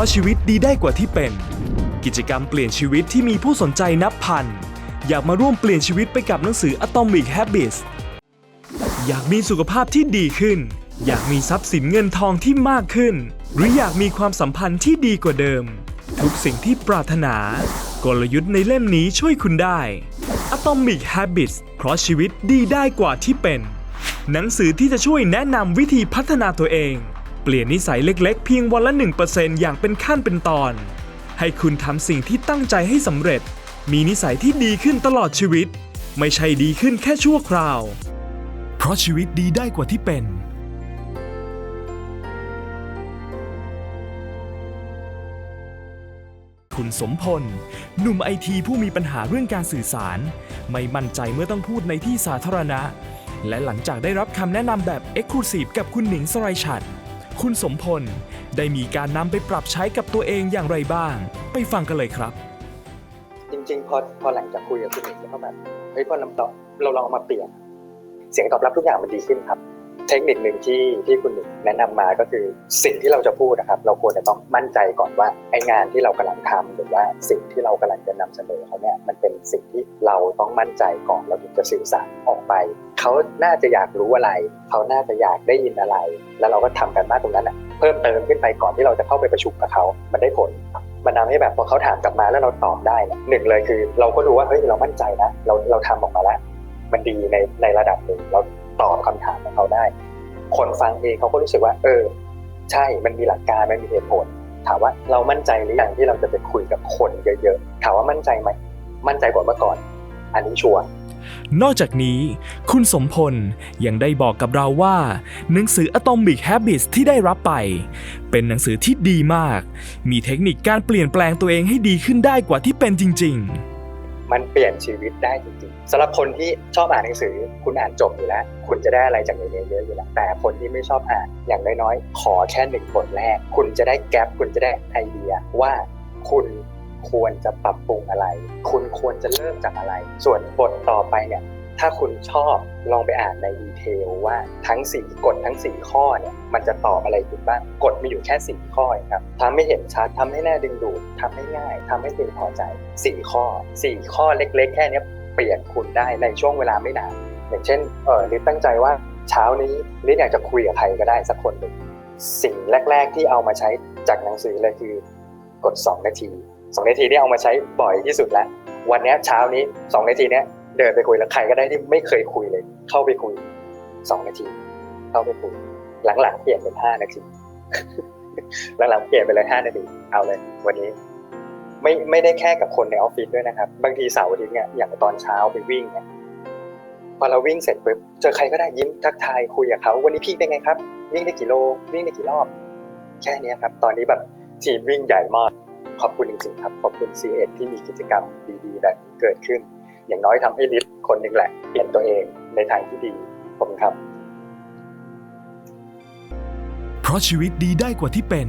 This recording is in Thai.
ราะชีวิตดีได้กว่าที่เป็น กิจกรรมเปลี่ยนชีวิตที่มีผู้สนใจนับพัน อยากมาร่วมเปลี่ยนชีวิตไปกับหนังสือ Atomic Habits อยากมีสุขภาพที่ดีขึ้น อยากมีทรัพย์สินเงินทองที่มากขึ้น หรืออยากมีความสัมพันธ์ที่ดีกว่าเดิม ทุกสิ่งที่ปรารถนา กลยุทธ์ในเล่มนี้ช่วยคุณได้ Atomic Habits เพราะชีวิตดีได้กว่าที่เป็น หนังสือที่จะช่วยแนะนำวิธีพัฒนาตัวเอง เปลี่ยนนิสัยเล็กๆ เพียงวันละ 1%อย่างเป็นขั้นเป็นตอน ให้คุณทำสิ่งที่ตั้งใจให้สำเร็จ มีนิสัยที่ดีขึ้นตลอดชีวิต ไม่ใช่ดีขึ้นแค่ชั่วคราว เพราะชีวิตดีได้กว่าที่เป็น คุณสมพล หนุ่มไอทีผู้มีปัญหาเรื่องการสื่อสาร ไม่มั่นใจเมื่อต้องพูดในที่สาธารณะ และหลังจากได้รับคำแนะนำแบบ e x c l u s i v e กับคุณหนิงสไรชัด คุณสมพลได้มีการนำไปปรับใช้กับตัวเองอย่างไรบ้าง ไปฟังกันเลยครับ จริงๆ พอพอหลังจากคุยกับคุณเอกแล้วก็แบบเฮ้ยพอเราต่อเราลองเอามาเปลี่ยน เสียงตอบรับทุกอย่างมันดีขึ้นครับ เทคนิคหนึ่งที่ที่คุณหนิงแนะนำมาก็คือสิ่งที่เราจะพูดนะครับ เราควรจะต้องมั่นใจก่อนว่าไองานที่เรากำลังทำหรือว่าสิ่งที่เรากำลังจะนำเสนอเขาเนี่ยมันเป็นสิ่งที่เราต้องมั่นใจก่อนเราถึงจะสื่อสารออกไป เขาน่าจะอยากรู้อะไร เขาน่าจะอยากได้ยินอะไร แล้วเราก็ทำกันมากตรงนั้นน่ะเพิ่มเติมขึ้นไปก่อนที่เราจะเข้าไปประชุมกับเขา มันได้ผลมันทำให้แบบพอเขาถามกลับมาแล้วเราตอบได้หนึ่งเลยคือ เราก็รู้ว่าเฮ้ยเรามั่นใจนะเราเราทำออกมาแล้วมันดีในในระดับหนึ่งเรา ตอบคำถามของเขาได้ คนฟังเองเขาก็รู้สึกว่า เออ ใช่มันมีหลักการมันมีเหตุผล ถามว่าเรามั่นใจหรือยังที่เราจะไปคุยกับคนเยอะๆถามว่ามั่นใจไหมมั่นใจกว่าเมื่อก่อน อันนี้ชัวร์นอกจากนี้ คุณสมพลยังได้บอกกับเราว่า หนังสือ Atomic Habits ที่ได้รับไป เป็นหนังสือที่ดีมาก มีเทคนิคการเปลี่ยนแปลงตัวเองให้ดีขึ้นได้กว่าที่เป็นจริง มันเปลี่ยนชีวิตได้จริงๆสำหรับคนที่ชอบอ่านหนังสือ คุณอ่านจบอยู่แล้ว คุณจะได้อะไรจากในนี้เยอะอยู่แล้วแต่คนที่ไม่ชอบอ่านอย่างน้อยๆขอแค่หนึ่งบทแรก คุณจะได้แกลบคุณจะได้ไอเดียว่าคุณควรจะปรับปรุงอะไร คุณควรจะเริ่มจากอะไร ส่วนบทต่อไปเนี่ย ถ้าคุณชอบลองไปอ่านในดีเทลว่าทั้ง 4กฎทั้ง 4 ข้อเนี่ยมันจะตอบอะไรคุณบ้างกฎมีอยู่แค่ 4 ข้อครับทำให้เห็นชัดทำให้แน่าดึงดูดทำให้ง่ายทำให้พึงพอใจ 4 ข้อ 4 ข้อเล็ก ๆ แค่เนี้ยเปลี่ยนคุณได้ในช่วงเวลาไม่นานอย่างเช่นเออลิศตั้งใจว่าเช้านี้ลิศอยากจะคุยกับใครก็ได้สักคนหนึ่งสิ่งแรก ๆ ที่เอามาใช้จากหนังสือเลยคือกด 2 นาที 2 นาทีนี่เอามาใช้บ่อยที่สุดแล้ว วันนี้เช้านี้ 2 นาทีเนี้ย เดินไปคุยแล้วใครก็ได้ที่ไม่เคยคุยเลย เข้าไปคุยสองนาที เข้าไปคุย หลังๆเปลี่ยนเป็นห้านาทีหลังๆเปลี่ยนไปเลยห้านาทีเอาเลย วันนี้ ไม่ไม่ได้แค่กับคนในออฟฟิศด้วยนะครับ บางทีเสาร์อาทิตย์เนี่ยอย่างตอนเช้าไปวิ่งเนี่ยพอเราวิ่งเสร็จปุ๊บเจอใครก็ได้ยิ้มทักทายคุยกับเขาวันนี้พี่เป็นไงครับ วิ่งได้กี่โล วิ่งได้กี่รอบ แค่นี้ครับ ตอนนี้แบบทีมวิ่งใหญ่มากขอบคุณจริงๆครับ ขอบคุณ c ีเที่มีกิจกรรมดีๆแบบเกิดขึ้น อย่างน้อยทำให้ลิศคนหนึ่งแหละเปลี่ยนตัวเองในทางที่ดีผมครับ เพราะชีวิตดีได้กว่าที่เป็น